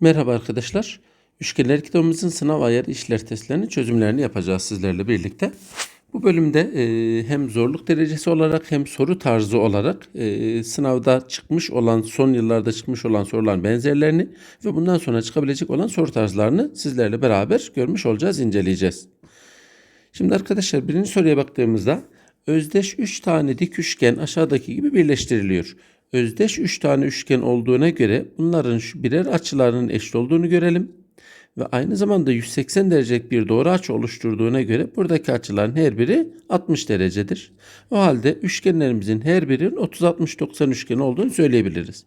Merhaba arkadaşlar. Üçgenler kitabımızın sınav ayarı işler testlerinin çözümlerini yapacağız sizlerle birlikte. Bu bölümde e, hem zorluk derecesi olarak hem soru tarzı olarak e, sınavda çıkmış olan son yıllarda çıkmış olan soruların benzerlerini ve bundan sonra çıkabilecek olan soru tarzlarını sizlerle beraber görmüş olacağız, inceleyeceğiz. Şimdi arkadaşlar birinci soruya baktığımızda özdeş 3 tane dik üçgen aşağıdaki gibi birleştiriliyor. Özdeş 3 tane üçgen olduğuna göre bunların şu birer açılarının eşit olduğunu görelim. Ve aynı zamanda 180 derecelik bir doğru açı oluşturduğuna göre buradaki açıların her biri 60 derecedir. O halde üçgenlerimizin her birinin 30-60-90 üçgeni olduğunu söyleyebiliriz.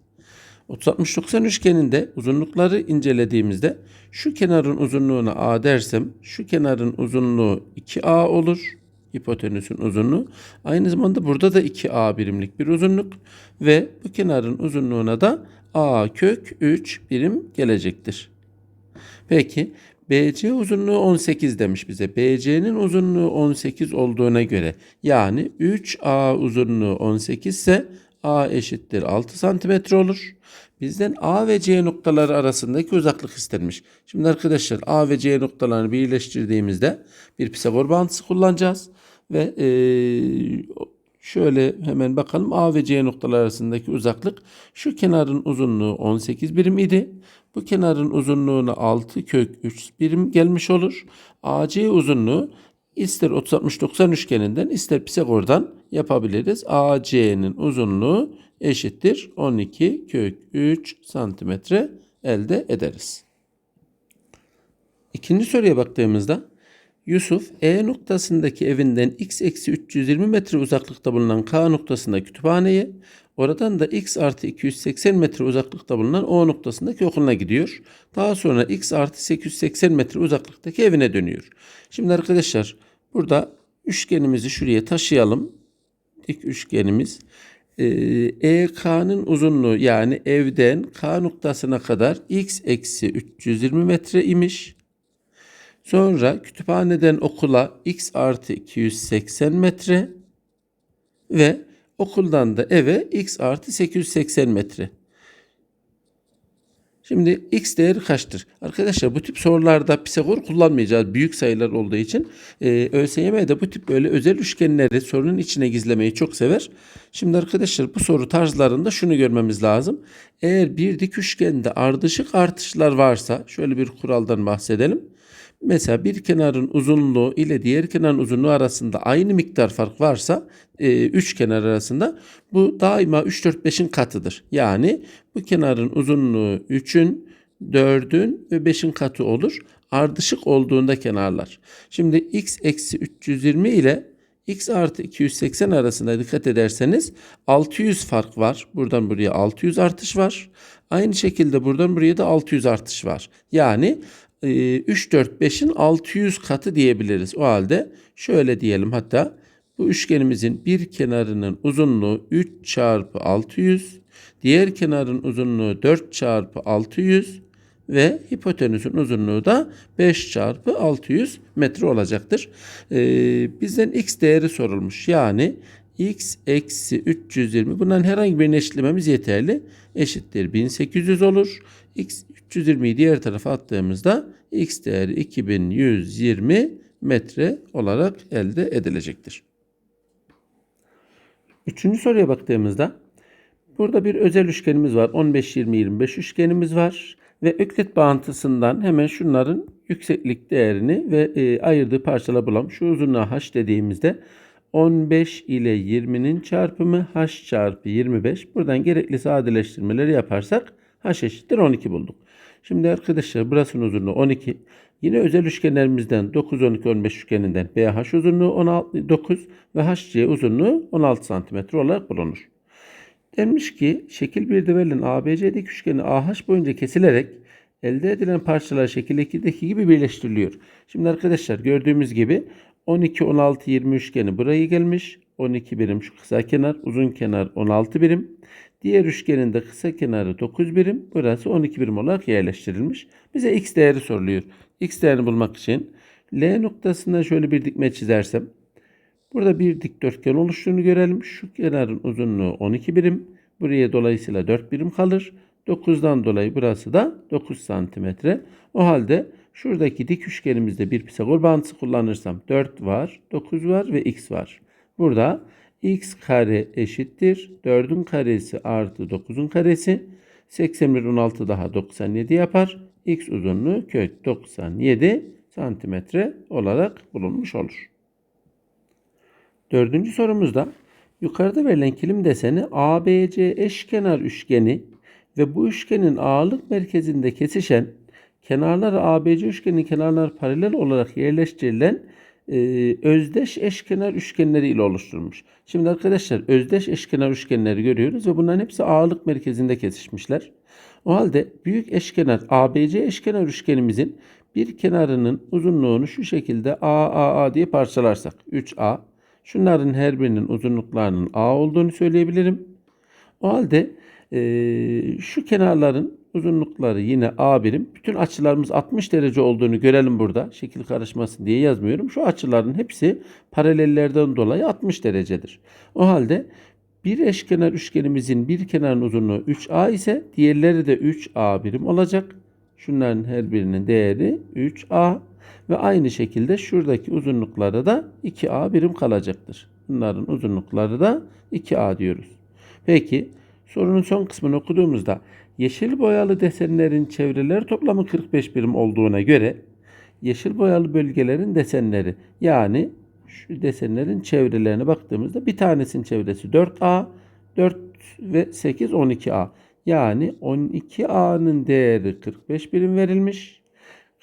30-60-90 üçgeninde uzunlukları incelediğimizde şu kenarın uzunluğuna A dersem şu kenarın uzunluğu 2A olur. Hipotenüsün uzunluğu. Aynı zamanda burada da 2A birimlik bir uzunluk ve bu kenarın uzunluğuna da A kök 3 birim gelecektir. Peki BC uzunluğu 18 demiş bize. BC'nin uzunluğu 18 olduğuna göre yani 3A uzunluğu 18 ise A eşittir 6 santimetre olur. Bizden A ve C noktaları arasındaki uzaklık istenmiş. Şimdi arkadaşlar A ve C noktalarını birleştirdiğimizde bir Pisagor bağıntısı kullanacağız. Ve eee, şöyle hemen bakalım A ve C noktaları arasındaki uzaklık şu kenarın uzunluğu 18 birim idi. Bu kenarın uzunluğuna 6 kök 3 birim gelmiş olur. AC uzunluğu ister 30-60-90 üçgeninden ister Pisagor'dan yapabiliriz. AC'nin uzunluğu eşittir 12 kök 3 santimetre elde ederiz. İkinci soruya baktığımızda Yusuf E noktasındaki evinden x eksi 320 metre uzaklıkta bulunan K noktasında kütüphaneye, oradan da x artı 280 metre uzaklıkta bulunan O noktasındaki okuluna gidiyor. Daha sonra x artı 880 metre uzaklıktaki evine dönüyor. Şimdi arkadaşlar burada üçgenimizi şuraya taşıyalım. Dik üçgenimiz. EK'nın uzunluğu yani evden K noktasına kadar x eksi 320 metre imiş. Sonra kütüphaneden okula x artı 280 metre ve okuldan da eve x artı 880 metre. Şimdi x değeri kaçtır? Arkadaşlar bu tip sorularda Pisagor kullanmayacağız. Büyük sayılar olduğu için. Ee, ÖSYM de bu tip böyle özel üçgenleri sorunun içine gizlemeyi çok sever. Şimdi arkadaşlar bu soru tarzlarında şunu görmemiz lazım. Eğer bir dik üçgende ardışık artışlar varsa şöyle bir kuraldan bahsedelim. Mesela bir kenarın uzunluğu ile diğer kenarın uzunluğu arasında aynı miktar fark varsa e, üç kenar arasında bu daima 3 4 5'in katıdır. Yani bu kenarın uzunluğu 3'ün, 4'ün ve 5'in katı olur. Ardışık olduğunda kenarlar. Şimdi x eksi 320 ile x artı 280 arasında dikkat ederseniz 600 fark var. Buradan buraya 600 artış var. Aynı şekilde buradan buraya da 600 artış var. Yani 3, 4, 5'in 600 katı diyebiliriz. O halde şöyle diyelim hatta bu üçgenimizin bir kenarının uzunluğu 3 çarpı 600, diğer kenarın uzunluğu 4 çarpı 600 ve hipotenüsün uzunluğu da 5 çarpı 600 metre olacaktır. Ee, bizden x değeri sorulmuş. Yani x eksi 320 bundan herhangi birini eşitlememiz yeterli. Eşittir 1800 olur. x 320'yi diğer tarafa attığımızda x değeri 2120 metre olarak elde edilecektir. Üçüncü soruya baktığımızda burada bir özel üçgenimiz var. 15-20-25 üçgenimiz var. Ve öklit bağıntısından hemen şunların yükseklik değerini ve e, ayırdığı parçalar bulalım. Şu uzunluğa h dediğimizde 15 ile 20'nin çarpımı h çarpı 25. Buradan gerekli sadeleştirmeleri yaparsak h eşittir 12 bulduk. Şimdi arkadaşlar burasının uzunluğu 12. Yine özel üçgenlerimizden 9, 12, 15 üçgeninden BH uzunluğu 16, 9 ve HC uzunluğu 16 cm olarak bulunur. Demiş ki şekil 1'de verilen ABC dik üçgeni AH boyunca kesilerek elde edilen parçalar şekil 2'deki gibi birleştiriliyor. Şimdi arkadaşlar gördüğümüz gibi 12, 16, 20 üçgeni buraya gelmiş. 12 birim şu kısa kenar, uzun kenar 16 birim. Diğer üçgenin de kısa kenarı 9 birim. Burası 12 birim olarak yerleştirilmiş. Bize x değeri soruluyor. x değerini bulmak için L noktasında şöyle bir dikme çizersem. Burada bir dikdörtgen oluştuğunu görelim. Şu kenarın uzunluğu 12 birim. Buraya dolayısıyla 4 birim kalır. 9'dan dolayı burası da 9 santimetre. O halde şuradaki dik üçgenimizde bir Pisagor bağıntısı kullanırsam 4 var, 9 var ve x var. Burada x kare eşittir. 4'ün karesi artı 9'un karesi. 81 16 daha 97 yapar. X uzunluğu kök 97 santimetre olarak bulunmuş olur. Dördüncü sorumuzda yukarıda verilen kilim deseni ABC eşkenar üçgeni ve bu üçgenin ağırlık merkezinde kesişen kenarları ABC üçgenin kenarları paralel olarak yerleştirilen e, özdeş eşkenar üçgenleri ile oluşturulmuş. Şimdi arkadaşlar özdeş eşkenar üçgenleri görüyoruz ve bunların hepsi ağırlık merkezinde kesişmişler. O halde büyük eşkenar ABC eşkenar üçgenimizin bir kenarının uzunluğunu şu şekilde A, A, A diye parçalarsak 3A. Şunların her birinin uzunluklarının A olduğunu söyleyebilirim. O halde e, şu kenarların uzunlukları yine A birim. Bütün açılarımız 60 derece olduğunu görelim burada. Şekil karışmasın diye yazmıyorum. Şu açıların hepsi paralellerden dolayı 60 derecedir. O halde bir eşkenar üçgenimizin bir kenarın uzunluğu 3A ise diğerleri de 3A birim olacak. Şunların her birinin değeri 3A ve aynı şekilde şuradaki uzunlukları da 2A birim kalacaktır. Bunların uzunlukları da 2A diyoruz. Peki sorunun son kısmını okuduğumuzda yeşil boyalı desenlerin çevreler toplamı 45 birim olduğuna göre yeşil boyalı bölgelerin desenleri yani şu desenlerin çevrelerine baktığımızda bir tanesinin çevresi 4A, 4 ve 8 12A. Yani 12A'nın değeri 45 birim verilmiş.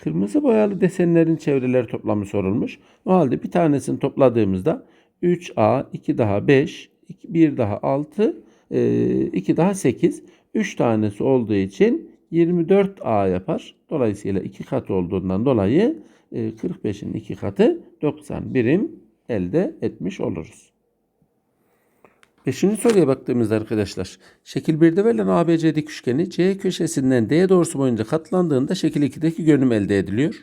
Kırmızı boyalı desenlerin çevreleri toplamı sorulmuş. O halde bir tanesini topladığımızda 3A, 2 daha 5, 1 daha 6, 2 daha 8. 3 tanesi olduğu için 24A yapar. Dolayısıyla 2 kat olduğundan dolayı 45'in 2 katı 90 birim elde etmiş oluruz. Beşinci soruya baktığımızda arkadaşlar şekil 1'de verilen ABC dik üçgeni C köşesinden D doğrusu boyunca katlandığında şekil 2'deki görünüm elde ediliyor.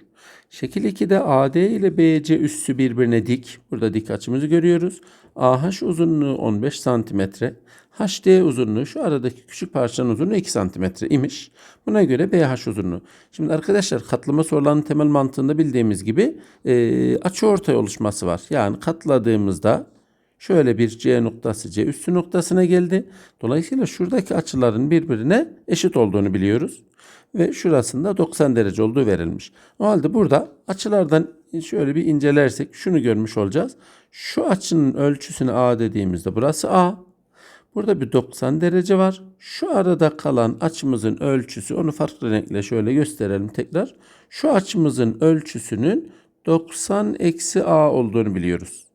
Şekil 2'de AD ile BC üssü birbirine dik. Burada dik açımızı görüyoruz. AH uzunluğu 15 cm. HD uzunluğu şu aradaki küçük parçanın uzunluğu 2 cm imiş. Buna göre BH uzunluğu. Şimdi arkadaşlar katlama sorularının temel mantığında bildiğimiz gibi e, açı ortay oluşması var. Yani katladığımızda Şöyle bir C noktası C üstü noktasına geldi. Dolayısıyla şuradaki açıların birbirine eşit olduğunu biliyoruz. Ve şurasında 90 derece olduğu verilmiş. O halde burada açılardan şöyle bir incelersek şunu görmüş olacağız. Şu açının ölçüsünü A dediğimizde burası A. Burada bir 90 derece var. Şu arada kalan açımızın ölçüsü onu farklı renkle şöyle gösterelim tekrar. Şu açımızın ölçüsünün 90 eksi A olduğunu biliyoruz.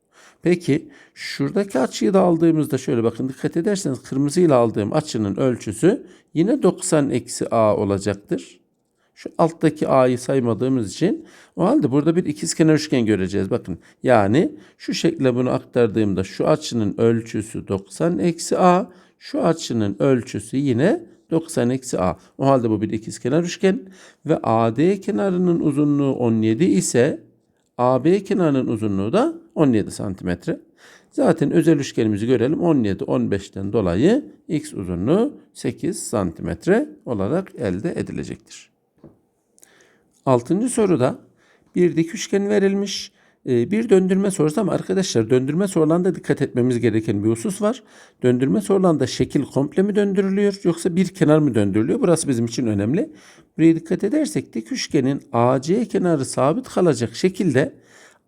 Peki şuradaki açıyı da aldığımızda şöyle bakın dikkat ederseniz kırmızıyla aldığım açının ölçüsü yine 90 eksi a olacaktır. Şu alttaki a'yı saymadığımız için o halde burada bir ikizkenar üçgen göreceğiz. Bakın yani şu şekilde bunu aktardığımda şu açının ölçüsü 90 eksi a. Şu açının ölçüsü yine 90 eksi a. O halde bu bir ikizkenar üçgen ve AD kenarının uzunluğu 17 ise AB kenarının uzunluğu da 17 santimetre. Zaten özel üçgenimizi görelim. 17, 15'ten dolayı x uzunluğu 8 santimetre olarak elde edilecektir. Altıncı soruda bir dik üçgen verilmiş. Ee, bir döndürme sorusu ama arkadaşlar döndürme sorularında dikkat etmemiz gereken bir husus var. Döndürme sorularında şekil komple mi döndürülüyor yoksa bir kenar mı döndürülüyor? Burası bizim için önemli. Buraya dikkat edersek dik üçgenin AC kenarı sabit kalacak şekilde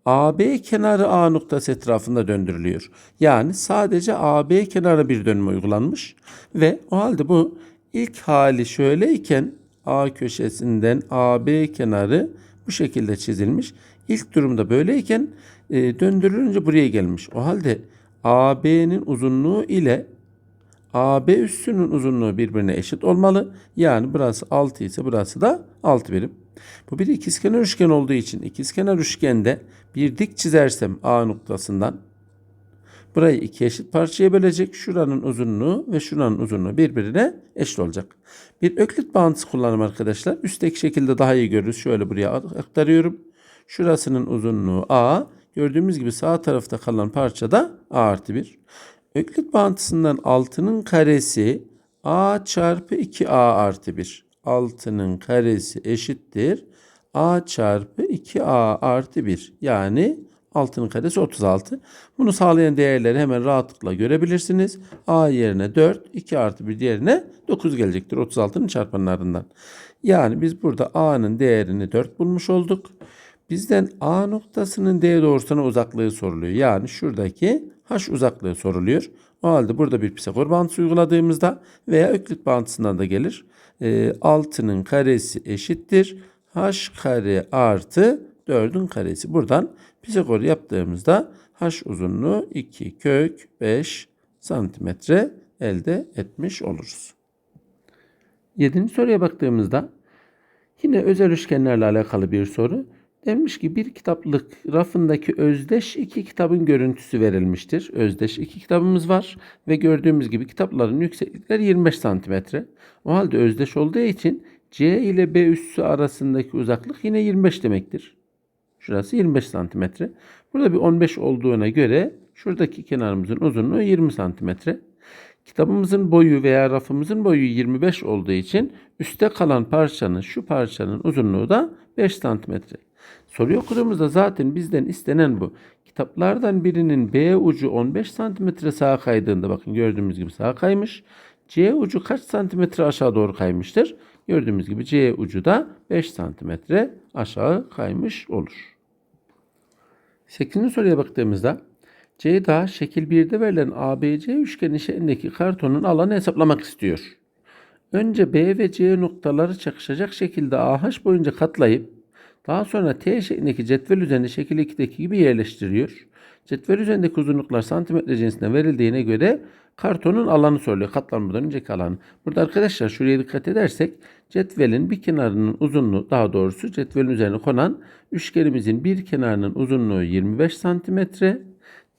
AB kenarı A noktası etrafında döndürülüyor. Yani sadece AB kenarı bir dönme uygulanmış ve o halde bu ilk hali şöyleyken A köşesinden AB kenarı bu şekilde çizilmiş. İlk durumda böyleyken e, döndürülünce buraya gelmiş. O halde AB'nin uzunluğu ile AB üssünün uzunluğu birbirine eşit olmalı. Yani burası 6 ise burası da 6 birim. Bu bir ikizkenar üçgen olduğu için ikizkenar üçgende bir dik çizersem A noktasından burayı iki eşit parçaya bölecek. Şuranın uzunluğu ve şuranın uzunluğu birbirine eşit olacak. Bir öklit bağıntısı kullanım arkadaşlar. Üstteki şekilde daha iyi görürüz. Şöyle buraya aktarıyorum. Şurasının uzunluğu A. Gördüğümüz gibi sağ tarafta kalan parça da A artı 1. Öklit bağıntısından 6'nın karesi A çarpı 2A artı 1. 6'nın karesi eşittir. A çarpı 2A artı 1. Yani 6'nın karesi 36. Bunu sağlayan değerleri hemen rahatlıkla görebilirsiniz. A yerine 4, 2 artı 1 yerine 9 gelecektir 36'nın çarpanlarından. Yani biz burada A'nın değerini 4 bulmuş olduk. Bizden A noktasının D doğrusuna uzaklığı soruluyor. Yani şuradaki H uzaklığı soruluyor. O halde burada bir Pisagor bağıntısı uyguladığımızda veya Öklit bağıntısından da gelir. E, 6'nın karesi eşittir. H kare artı 4'ün karesi. Buradan Pisagor yaptığımızda H uzunluğu 2 kök 5 santimetre elde etmiş oluruz. Yedinci soruya baktığımızda yine özel üçgenlerle alakalı bir soru. Demiş ki bir kitaplık rafındaki özdeş iki kitabın görüntüsü verilmiştir. Özdeş iki kitabımız var ve gördüğümüz gibi kitapların yükseklikleri 25 santimetre. O halde özdeş olduğu için C ile B üssü arasındaki uzaklık yine 25 demektir. Şurası 25 santimetre. Burada bir 15 olduğuna göre şuradaki kenarımızın uzunluğu 20 santimetre. Kitabımızın boyu veya rafımızın boyu 25 olduğu için üstte kalan parçanın şu parçanın uzunluğu da 5 santimetre. Soruyu okuduğumuzda zaten bizden istenen bu. Kitaplardan birinin B ucu 15 santimetre sağa kaydığında bakın gördüğümüz gibi sağa kaymış. C ucu kaç santimetre aşağı doğru kaymıştır? Gördüğümüz gibi C ucu da 5 santimetre aşağı kaymış olur. 8. soruya baktığımızda Ceyda şekil 1'de verilen ABC üçgeni şeklindeki kartonun alanı hesaplamak istiyor. Önce B ve C noktaları çakışacak şekilde AH boyunca katlayıp daha sonra T şeklindeki cetvel üzerinde şekil 2'deki gibi yerleştiriyor. Cetvel üzerindeki uzunluklar santimetre cinsinden verildiğine göre kartonun alanı soruluyor. Katlanmadan önceki alanı. Burada arkadaşlar şuraya dikkat edersek cetvelin bir kenarının uzunluğu daha doğrusu cetvelin üzerine konan üçgenimizin bir kenarının uzunluğu 25 santimetre.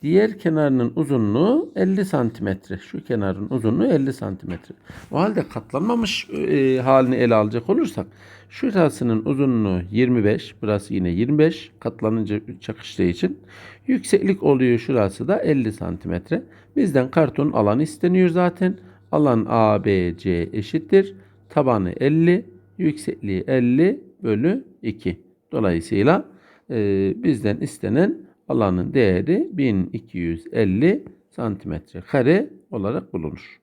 Diğer kenarının uzunluğu 50 santimetre. Şu kenarın uzunluğu 50 santimetre. O halde katlanmamış e, halini ele alacak olursak şurasının uzunluğu 25. Burası yine 25. Katlanınca çakıştığı için. Yükseklik oluyor şurası da 50 santimetre. Bizden kartonun alanı isteniyor zaten. Alan ABC eşittir. Tabanı 50. Yüksekliği 50 bölü 2. Dolayısıyla e, bizden istenen alanın değeri 1250 santimetre kare olarak bulunur.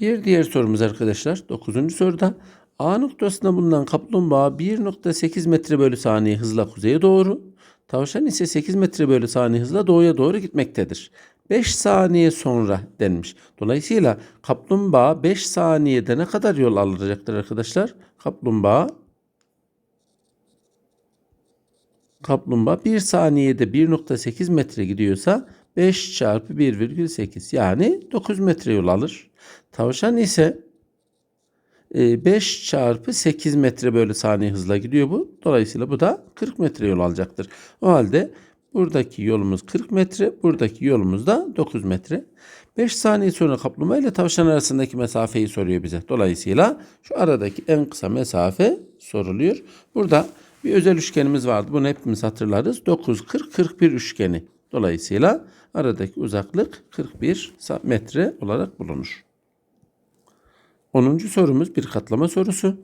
Bir diğer sorumuz arkadaşlar 9. soruda A noktasında bulunan kaplumbağa 1.8 metre bölü saniye hızla kuzeye doğru, tavşan ise 8 metre bölü saniye hızla doğuya doğru gitmektedir. 5 saniye sonra denmiş. Dolayısıyla kaplumbağa 5 saniyede ne kadar yol alacaktır arkadaşlar? Kaplumbağa kaplumbağa 1 saniyede 1.8 metre gidiyorsa 5 çarpı 1,8 yani 9 metre yol alır. Tavşan ise 5 çarpı 8 metre bölü saniye hızla gidiyor bu. Dolayısıyla bu da 40 metre yol alacaktır. O halde buradaki yolumuz 40 metre, buradaki yolumuz da 9 metre. 5 saniye sonra kaplumbağa ile tavşan arasındaki mesafeyi soruyor bize. Dolayısıyla şu aradaki en kısa mesafe soruluyor. Burada bir özel üçgenimiz vardı. Bunu hepimiz hatırlarız. 9, 40, 41 üçgeni. Dolayısıyla aradaki uzaklık 41 metre olarak bulunur. 10. sorumuz bir katlama sorusu.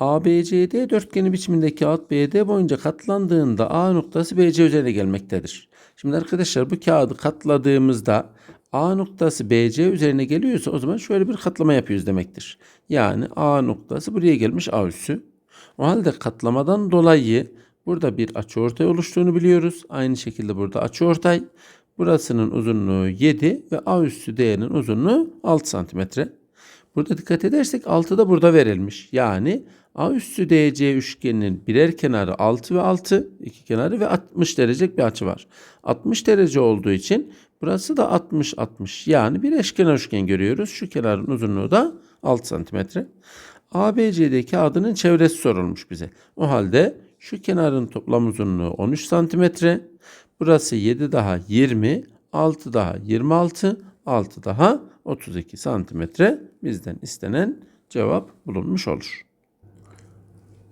ABCD dörtgeni biçimindeki alt BD boyunca katlandığında A noktası BC üzerine gelmektedir. Şimdi arkadaşlar bu kağıdı katladığımızda A noktası BC üzerine geliyorsa o zaman şöyle bir katlama yapıyoruz demektir. Yani A noktası buraya gelmiş A üssü. O halde katlamadan dolayı burada bir açıortay oluştuğunu biliyoruz. Aynı şekilde burada açıortay. Burasının uzunluğu 7 ve A üssü değerinin uzunluğu 6 santimetre. Burada dikkat edersek 6 da burada verilmiş. Yani A üssü DC üçgeninin birer kenarı 6 ve 6, iki kenarı ve 60 derecelik bir açı var. 60 derece olduğu için burası da 60 60. Yani bir eşkenar üçgen görüyoruz. Şu kenarın uzunluğu da 6 santimetre. ABC'deki kağıdının çevresi sorulmuş bize. O halde şu kenarın toplam uzunluğu 13 santimetre. Burası 7 daha 20, 6 daha 26, 6 daha 32 santimetre bizden istenen cevap bulunmuş olur.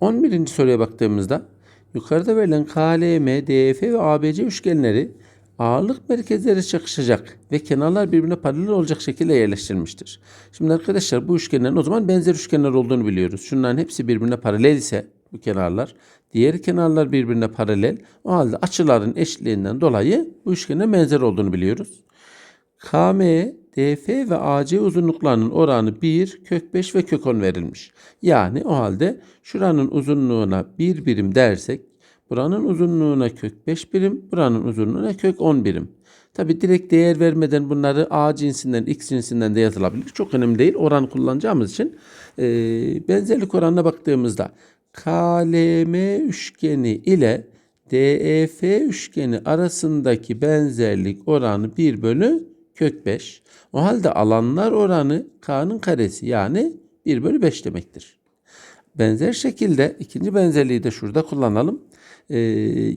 11. soruya baktığımızda yukarıda verilen KLM, DF ve ABC üçgenleri ağırlık merkezleri çakışacak ve kenarlar birbirine paralel olacak şekilde yerleştirilmiştir. Şimdi arkadaşlar bu üçgenlerin o zaman benzer üçgenler olduğunu biliyoruz. Şunların hepsi birbirine paralel ise bu kenarlar, diğer kenarlar birbirine paralel. O halde açıların eşitliğinden dolayı bu üçgenin benzer olduğunu biliyoruz. KM, DF ve AC uzunluklarının oranı 1, kök 5 ve kök 10 verilmiş. Yani o halde şuranın uzunluğuna 1 birim dersek buranın uzunluğuna kök 5 birim, buranın uzunluğuna kök 10 birim. Tabi direkt değer vermeden bunları A cinsinden, X cinsinden de yazılabilir. Çok önemli değil. Oran kullanacağımız için e, benzerlik oranına baktığımızda KLM üçgeni ile DEF üçgeni arasındaki benzerlik oranı 1 bölü kök 5. O halde alanlar oranı K'nın karesi yani 1 bölü 5 demektir. Benzer şekilde ikinci benzerliği de şurada kullanalım. Ee,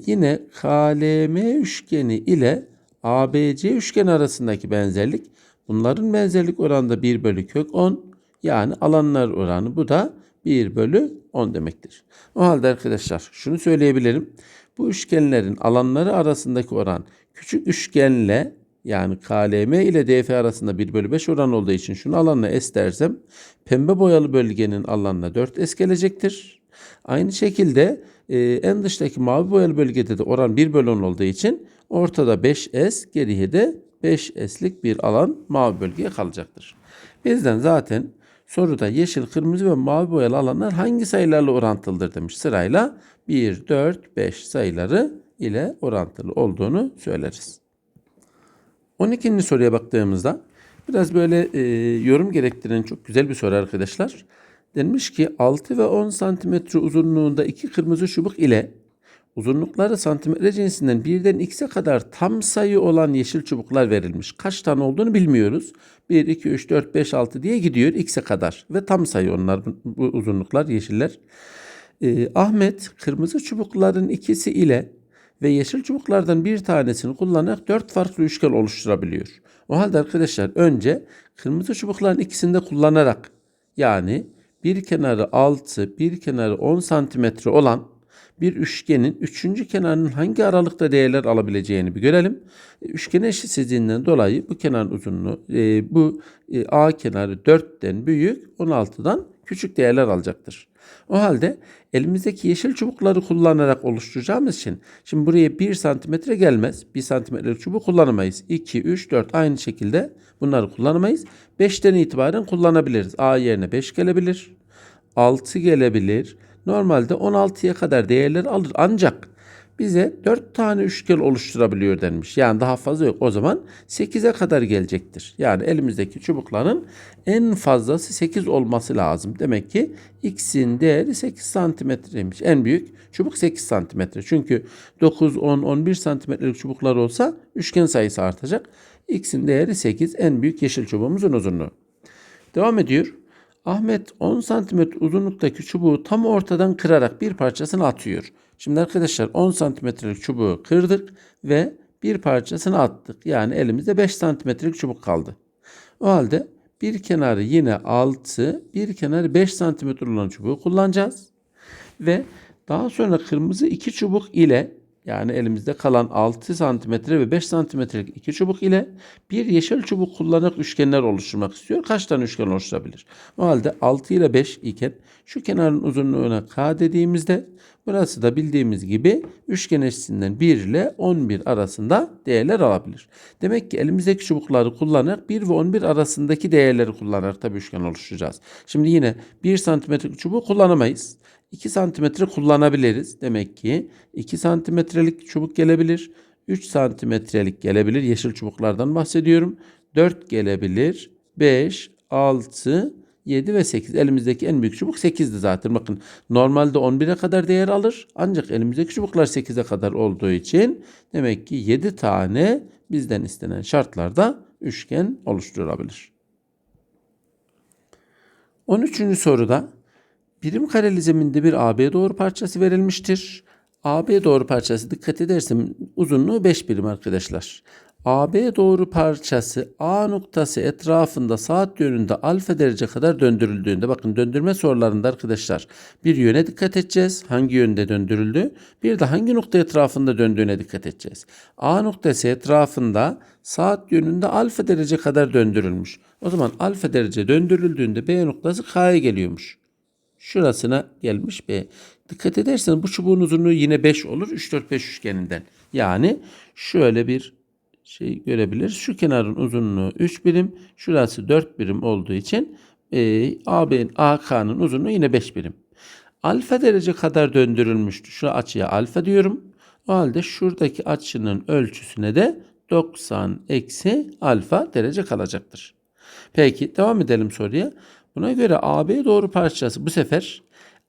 yine KLM üçgeni ile ABC üçgeni arasındaki benzerlik bunların benzerlik oranı da 1 bölü kök 10 yani alanlar oranı bu da 1 bölü 10 demektir. O halde arkadaşlar şunu söyleyebilirim. Bu üçgenlerin alanları arasındaki oran küçük üçgenle yani KLM ile DF arasında 1 bölü 5 oran olduğu için şunu alanla S dersem pembe boyalı bölgenin alanına 4S gelecektir. Aynı şekilde e, en dıştaki mavi boyalı bölgede de oran 1 bölü 10 olduğu için ortada 5S geriye de 5S'lik bir alan mavi bölgeye kalacaktır. Bizden zaten soruda yeşil, kırmızı ve mavi boyalı alanlar hangi sayılarla orantılıdır demiş. Sırayla 1, 4, 5 sayıları ile orantılı olduğunu söyleriz. 12. soruya baktığımızda biraz böyle e, yorum gerektiren çok güzel bir soru arkadaşlar. Denmiş ki 6 ve 10 santimetre uzunluğunda iki kırmızı çubuk ile uzunlukları santimetre cinsinden birden x'e kadar tam sayı olan yeşil çubuklar verilmiş. Kaç tane olduğunu bilmiyoruz. 1, 2, 3, 4, 5, 6 diye gidiyor x'e kadar ve tam sayı onlar bu uzunluklar yeşiller. E, Ahmet kırmızı çubukların ikisi ile ve yeşil çubuklardan bir tanesini kullanarak dört farklı üçgen oluşturabiliyor. O halde arkadaşlar önce kırmızı çubukların ikisini de kullanarak yani bir kenarı 6, bir kenarı 10 santimetre olan bir üçgenin üçüncü kenarının hangi aralıkta değerler alabileceğini bir görelim. Üçgen eşitsizliğinden dolayı bu kenarın uzunluğu e, bu e, A kenarı 4'ten büyük 16'dan küçük değerler alacaktır. O halde elimizdeki yeşil çubukları kullanarak oluşturacağımız için şimdi buraya 1 santimetre gelmez. 1 santimetrelik çubuk kullanamayız. 2, 3, 4 aynı şekilde bunları kullanamayız. 5'ten itibaren kullanabiliriz. A yerine 5 gelebilir. 6 gelebilir. Normalde 16'ya kadar değerler alır. Ancak bize 4 tane üçgen oluşturabiliyor denmiş. Yani daha fazla yok. O zaman 8'e kadar gelecektir. Yani elimizdeki çubukların en fazlası 8 olması lazım. Demek ki x'in değeri 8 santimetreymiş. En büyük çubuk 8 santimetre. Çünkü 9, 10, 11 santimetrelik çubuklar olsa üçgen sayısı artacak. x'in değeri 8. En büyük yeşil çubuğumuzun uzunluğu. Devam ediyor. Ahmet 10 santimetre uzunluktaki çubuğu tam ortadan kırarak bir parçasını atıyor. Şimdi arkadaşlar 10 santimetrelik çubuğu kırdık ve bir parçasını attık. Yani elimizde 5 santimetrelik çubuk kaldı. O halde bir kenarı yine 6, bir kenarı 5 santimetre olan çubuğu kullanacağız. Ve daha sonra kırmızı iki çubuk ile yani elimizde kalan 6 santimetre ve 5 santimetrelik iki çubuk ile bir yeşil çubuk kullanarak üçgenler oluşturmak istiyor. Kaç tane üçgen oluşturabilir? O halde 6 ile 5 iken şu kenarın uzunluğuna K dediğimizde burası da bildiğimiz gibi üçgen eşitliğinden 1 ile 11 arasında değerler alabilir. Demek ki elimizdeki çubukları kullanarak 1 ve 11 arasındaki değerleri kullanarak tabii üçgen oluşturacağız. Şimdi yine 1 santimetrelik çubuğu kullanamayız. 2 santimetre kullanabiliriz. Demek ki 2 santimetrelik çubuk gelebilir. 3 santimetrelik gelebilir. Yeşil çubuklardan bahsediyorum. 4 gelebilir. 5, 6, 7 ve 8. Elimizdeki en büyük çubuk 8'di zaten. Bakın normalde 11'e kadar değer alır. Ancak elimizdeki çubuklar 8'e kadar olduğu için demek ki 7 tane bizden istenen şartlarda üçgen oluşturulabilir. 13. soruda birim kareli zeminde bir AB doğru parçası verilmiştir. AB doğru parçası dikkat edersem uzunluğu 5 birim arkadaşlar. AB doğru parçası A noktası etrafında saat yönünde alfa derece kadar döndürüldüğünde bakın döndürme sorularında arkadaşlar bir yöne dikkat edeceğiz. Hangi yönde döndürüldü? Bir de hangi nokta etrafında döndüğüne dikkat edeceğiz. A noktası etrafında saat yönünde alfa derece kadar döndürülmüş. O zaman alfa derece döndürüldüğünde B noktası K'ya geliyormuş. Şurasına gelmiş B. Dikkat ederseniz bu çubuğun uzunluğu yine 5 olur. 3 4 5 üçgeninden. Yani şöyle bir şey görebiliriz. Şu kenarın uzunluğu 3 birim. Şurası 4 birim olduğu için e, AB'nin AK'nın uzunluğu yine 5 birim. Alfa derece kadar döndürülmüştü. Şu açıya alfa diyorum. O halde şuradaki açının ölçüsüne de 90 eksi alfa derece kalacaktır. Peki devam edelim soruya. Buna göre AB doğru parçası bu sefer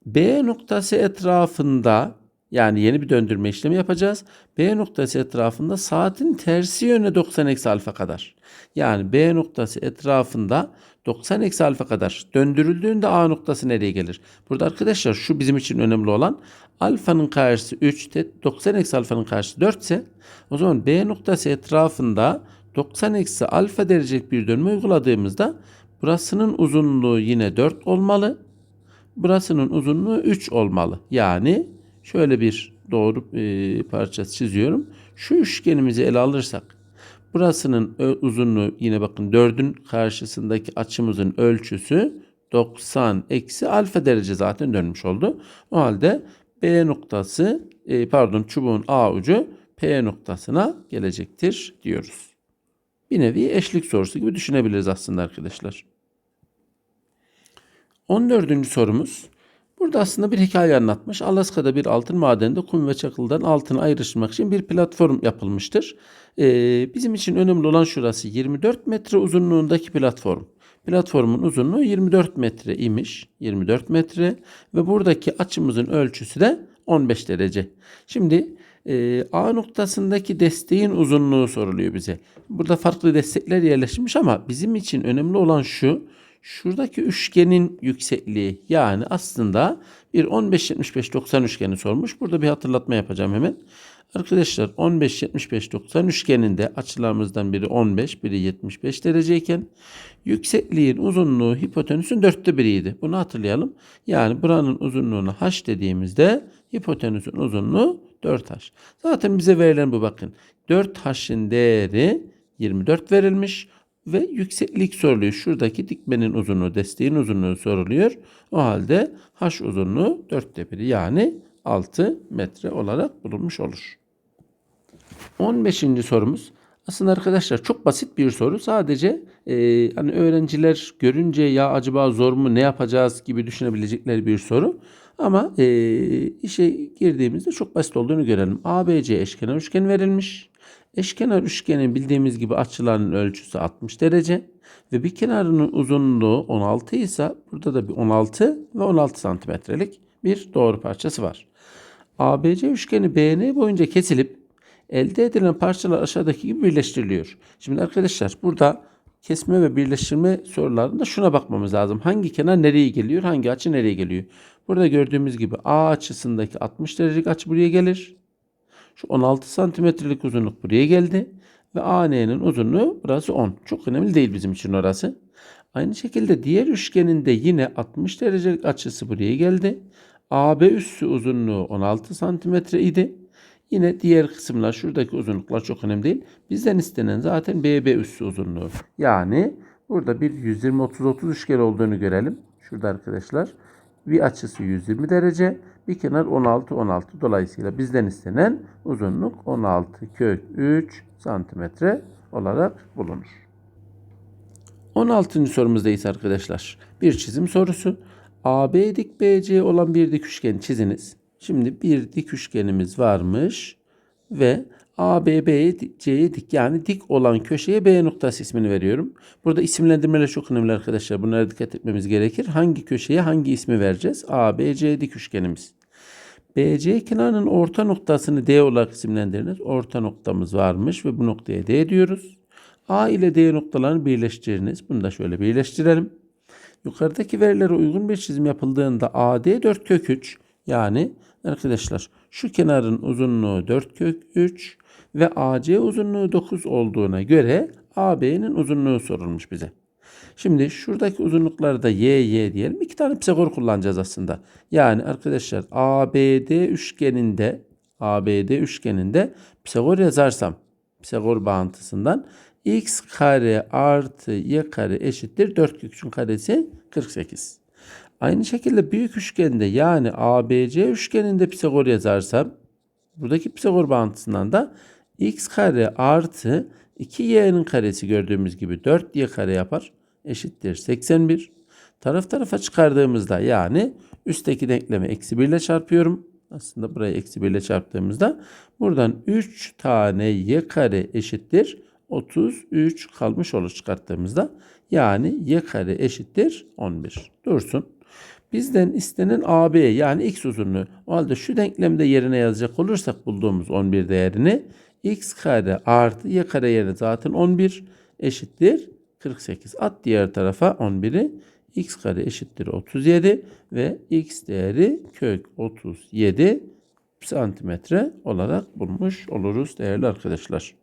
B noktası etrafında yani yeni bir döndürme işlemi yapacağız. B noktası etrafında saatin tersi yönüne 90 eksi alfa kadar. Yani B noktası etrafında 90 eksi alfa kadar döndürüldüğünde A noktası nereye gelir? Burada arkadaşlar şu bizim için önemli olan alfanın karşısı 3 de 90 eksi alfanın karşısı 4 ise o zaman B noktası etrafında 90 eksi alfa derecelik bir dönme uyguladığımızda burasının uzunluğu yine 4 olmalı. Burasının uzunluğu 3 olmalı. Yani şöyle bir doğru e, parça çiziyorum. Şu üçgenimizi ele alırsak burasının uzunluğu yine bakın 4'ün karşısındaki açımızın ölçüsü 90 eksi alfa derece zaten dönmüş oldu. O halde B noktası e, pardon çubuğun A ucu P noktasına gelecektir diyoruz. Bir nevi eşlik sorusu gibi düşünebiliriz aslında arkadaşlar. 14. sorumuz. Burada aslında bir hikaye anlatmış. Alaska'da bir altın madeninde kum ve çakıldan altını ayrıştırmak için bir platform yapılmıştır. Ee, bizim için önemli olan şurası 24 metre uzunluğundaki platform. Platformun uzunluğu 24 metre imiş. 24 metre ve buradaki açımızın ölçüsü de 15 derece. Şimdi e, A noktasındaki desteğin uzunluğu soruluyor bize. Burada farklı destekler yerleşmiş ama bizim için önemli olan şu. Şuradaki üçgenin yüksekliği yani aslında bir 15 75 90 üçgeni sormuş. Burada bir hatırlatma yapacağım hemen. Arkadaşlar 15 75 90 üçgeninde açılarımızdan biri 15, biri 75 dereceyken yüksekliğin uzunluğu hipotenüsün dörtte biriydi. Bunu hatırlayalım. Yani buranın uzunluğuna h dediğimizde hipotenüsün uzunluğu 4h. Zaten bize verilen bu bakın. 4h'in değeri 24 verilmiş ve yükseklik soruluyor. Şuradaki dikmenin uzunluğu, desteğin uzunluğu soruluyor. O halde h uzunluğu 4'te biri yani 6 metre olarak bulunmuş olur. 15. sorumuz. Aslında arkadaşlar çok basit bir soru. Sadece e, hani öğrenciler görünce ya acaba zor mu ne yapacağız gibi düşünebilecekleri bir soru. Ama e, işe girdiğimizde çok basit olduğunu görelim. ABC eşkenar üçgen verilmiş. Eşkenar üçgenin bildiğimiz gibi açılarının ölçüsü 60 derece ve bir kenarının uzunluğu 16 ise burada da bir 16 ve 16 santimetrelik bir doğru parçası var. ABC üçgeni BN boyunca kesilip elde edilen parçalar aşağıdaki gibi birleştiriliyor. Şimdi arkadaşlar burada kesme ve birleştirme sorularında şuna bakmamız lazım. Hangi kenar nereye geliyor, hangi açı nereye geliyor? Burada gördüğümüz gibi A açısındaki 60 derecelik açı buraya gelir. Şu 16 santimetrelik uzunluk buraya geldi. Ve AN'nin uzunluğu burası 10. Çok önemli değil bizim için orası. Aynı şekilde diğer üçgenin de yine 60 derecelik açısı buraya geldi. AB üssü uzunluğu 16 santimetre idi. Yine diğer kısımlar şuradaki uzunluklar çok önemli değil. Bizden istenen zaten BB üssü uzunluğu. Yani burada bir 120-30-30 üçgen olduğunu görelim. Şurada arkadaşlar. Bir açısı 120 derece. Bir kenar 16-16. Dolayısıyla bizden istenen uzunluk 16 kök 3 santimetre olarak bulunur. 16. sorumuzdayız arkadaşlar. Bir çizim sorusu. AB dik BC olan bir dik üçgen çiziniz. Şimdi bir dik üçgenimiz varmış ve ABB'ye C'ye dik yani dik olan köşeye B noktası ismini veriyorum. Burada isimlendirmeler çok önemli arkadaşlar. Bunlara dikkat etmemiz gerekir. Hangi köşeye hangi ismi vereceğiz? ABC dik üçgenimiz. BC kenarının orta noktasını D olarak isimlendiriniz. Orta noktamız varmış ve bu noktaya D diyoruz. A ile D noktalarını birleştiriniz. Bunu da şöyle birleştirelim. Yukarıdaki verilere uygun bir çizim yapıldığında AD 4 kök 3 yani arkadaşlar Şu kenarın uzunluğu 4 kök 3 ve AC uzunluğu 9 olduğuna göre AB'nin uzunluğu sorulmuş bize. Şimdi şuradaki uzunlukları da y, y diyelim. İki tane Pisagor kullanacağız aslında. Yani arkadaşlar ABD üçgeninde ABD üçgeninde Pisagor yazarsam Pisagor bağıntısından x kare artı y kare eşittir 4 kök 3'ün karesi 48. Aynı şekilde büyük üçgende yani ABC üçgeninde Pisagor yazarsam buradaki Pisagor bağıntısından da x kare artı 2y'nin karesi gördüğümüz gibi 4y kare yapar. Eşittir 81. Taraf tarafa çıkardığımızda yani üstteki denklemi eksi 1 ile çarpıyorum. Aslında burayı eksi 1 ile çarptığımızda buradan 3 tane y kare eşittir 33 kalmış olur çıkarttığımızda. Yani y kare eşittir 11. Dursun. Bizden istenen AB yani x uzunluğu. O halde şu denklemde yerine yazacak olursak bulduğumuz 11 değerini x kare artı y kare yerine zaten 11 eşittir 48. At diğer tarafa 11'i x kare eşittir 37 ve x değeri kök 37 santimetre olarak bulmuş oluruz değerli arkadaşlar.